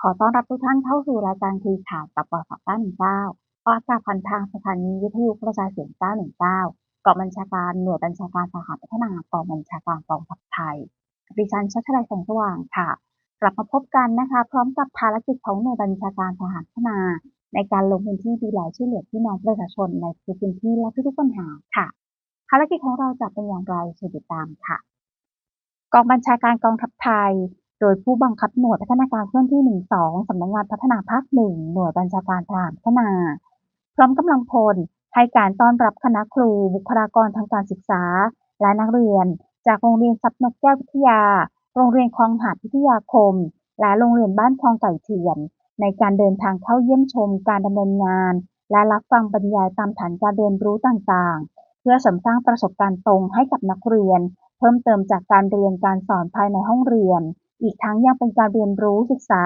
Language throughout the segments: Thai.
ขอต้อนรับทุกท่านเข้าสู่รายการคุยข่าวกับปส919ออกอากาศผ่านทางสถานีวิทยุกระจายเสียง 919กองบัญชาการหน่วยบัญชาการทหารพัฒนากองบัญชาการกองทัพไทย ดิฉันชัชลัยแสงสว่างค่ะ กลับมาพบกันนะคะ พร้อมกับภารกิจของหน่วยบัญชาการทหารพัฒนา ในการลงพื้นที่ดูแลช่วยเหลือพี่น้องประชาชนในพื้นที่และทุกปัญหาค่ะ ภารกิจของเราจะเป็นอย่างไรเชิญติดตามค่ะ กองบัญชาการกองทัพไทย โดยผู้บังคับหน่วยพัฒนาการเคลื่อนที่ 12 สำนักงงานพัฒนาภาคหนึ่งหน่วยบัญชาการทหารพัฒนา พร้อมกำลังพลให้การต้อนรับคณะครู บุคลากรทางการศึกษา และนักเรียน จากโรงเรียนซับนกแก้ววิทยา โรงเรียนคลองหาดวิทยาคม และโรงเรียนบ้านคลองไก่เถื่อน ในการเดินทางเข้าเยี่ยมชมการดำเนินงาน และรับฟังบรรยายตามฐานการเรียนรู้ต่างๆ เพื่อเสริมสร้างประสบการณ์ตรงให้กับนักเรียน เพิ่มเติมจากการเรียนการสอนภายในห้องเรียน อีกทั้งยังเป็นการเรียนรู้ศึกษา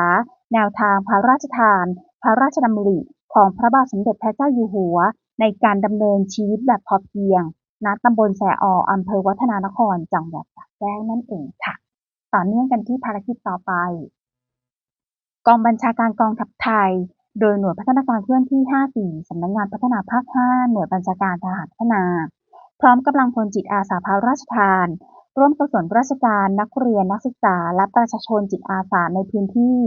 แนวทางพระราชทาน พระราชดำริของพระบาทสมเด็จพระเจ้าอยู่หัว ในการดำเนินชีวิตแบบพอเพียง ณ ตำบลแสอออำเภอวัฒนานคร จังหวัดสระแก้วนั่นเองค่ะ ต่อเนื่องกันที่ภารกิจต่อไป กองบัญชาการกองทัพไทย โดยหน่วยพัฒนาการเคลื่อนที่ 54 สำนักงานพัฒนาภาค 5 หน่วยบัญชาการทหารพัฒนา พร้อมกำลังพลจิตอาสาพระราชทาน ร่วมกับส่วนราชการ นักเรียน นักศึกษา และประชาชนจิตอาสาในพื้นที่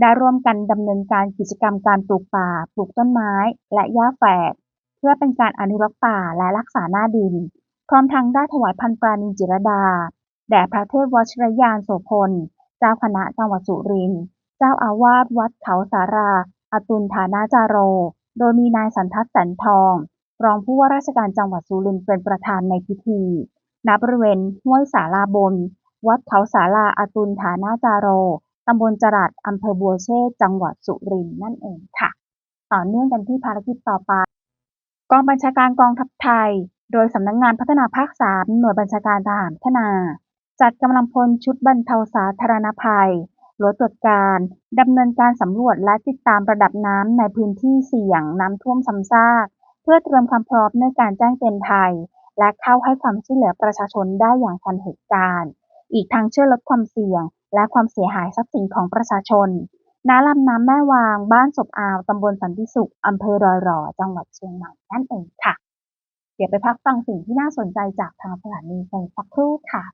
ได้ร่วมกันดำเนินการกิจกรรมการปลูกป่า ปลูกต้นไม้ และหญ้าแฝก เพื่อเป็นการอนุรักษ์ป่าและรักษาหน้าดิน พร้อมทั้งได้ถวายพันปราณีจิรดา แด่พระเทพวชิรยานโสพล เจ้าคณะจังหวัดสุรินทร์ เจ้าอาวาสวัดเขาสารา อตุลฐานาจาโร โดยมีนายสันทัศน์แสนทอง รองผู้ว่าราชการจังหวัดสุรินทร์เป็นประธานในพิธี ณ บริเวณห้วยสาลาบน วัดเขาสาราอตุลฐานาจาโร ตำบลจรัสอำเภอบัวเชษจังหวัดสุรินทร์นั่นเองค่ะ ต่อเนื่องกันที่ภารกิจต่อไป กองบัญชาการกองทัพไทย โดยสำนักงงานพัฒนาภาค 3 หน่วยบัญชาการทหารพัฒนา จัดกำลังพลชุดบรรเทาสาธารณภัยรถตรวจการดำเนินการสำรวจและติดตามระดับน้ำในพื้นที่เสี่ยงน้ำท่วมซ้ำซาก เพื่อเตรียมความพร้อมในการแจ้งเตือนภัย และเข้าให้ความช่วยเหลือประชาชนได้อย่างทันเหตุการณ์ อีกทั้งช่วยลดความเสี่ยง และความเสียหายทรัพย์สินของประชาชนณลำน้ำแม่วาง บ้านศพอาว ตำบลสันติสุข อำเภอรอยหล่อจังหวัดเชียงใหม่นั่นเองค่ะ เดี๋ยวไปพักฟังสิ่งที่น่าสนใจจากทางสถานีกันสักครู่ค่ะ